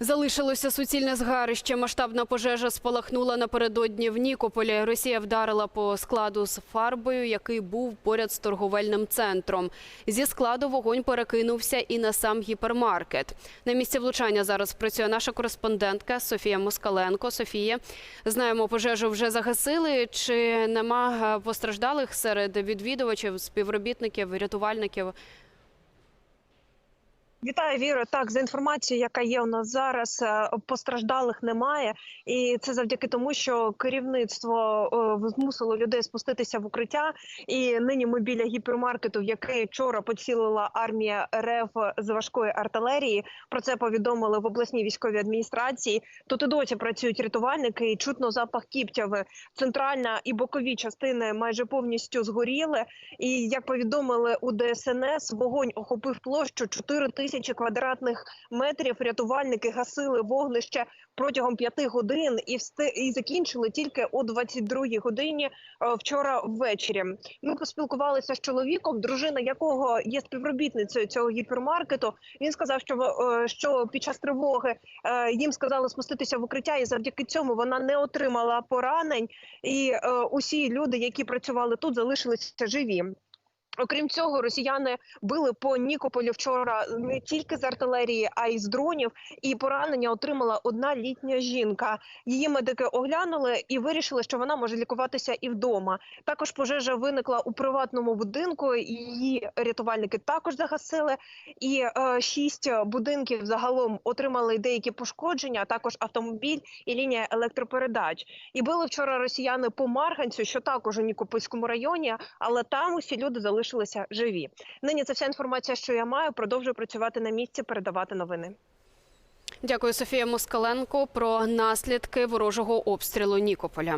Залишилося суцільне згарище. Масштабна пожежа спалахнула напередодні в Нікополі. Росія вдарила по складу з фарбою, який був поряд з торговельним центром. Зі складу вогонь перекинувся і на сам гіпермаркет. На місці влучання зараз працює наша кореспондентка Софія Москаленко. Софія, знаємо, пожежу вже загасили. Чи нема е, постраждалих серед відвідувачів, співробітників, рятувальників? Вітаю, Віро. Так, за інформацією, яка є у нас зараз, е, постраждалих немає, і це завдяки тому, що керівництво е, змусило людей спуститися в укриття. І нині ми біля гіпермаркету, в який вчора поцілила армія РФ з важкої артилерії. Про це повідомили в обласній військовій адміністрації. Тут і досі працюють рятувальники, і чутно запах кіптяви. Центральна і бокові частини майже повністю згоріли. І як повідомили у ДСНС, вогонь охопив площу 4 тисячі квадратних метрів. Рятувальники гасили вогнище протягом п'яти годин і і закінчили тільки о 22-й годині е, вчора ввечері. Ми поспілкувалися з чоловіком, дружина якого є співробітницею цього гіпермаркету. Він сказав, що е, що під час тривоги е, їм сказали спуститися в укриття, і завдяки цьому вона не отримала поранень. І усі люди, які працювали тут, залишилися живі. Окрім цього, росіяни били по Нікополю вчора не тільки з артилерії, а й з дронів. І поранення отримала одна літня жінка. Її медики оглянули і вирішили, що вона може лікуватися і вдома. Також пожежа виникла у приватному будинку. Її рятувальники також загасили. І е, шість будинків загалом отримали деякі пошкодження, також автомобіль і лінія електропередач. І били вчора росіяни по Марганцю, що також у Нікопольському районі, але там усі люди залишилися живі. Нині це вся інформація, що я маю. Продовжую працювати на місці, передавати новини. Дякую, Софія Москаленко, про наслідки ворожого обстрілу Нікополя.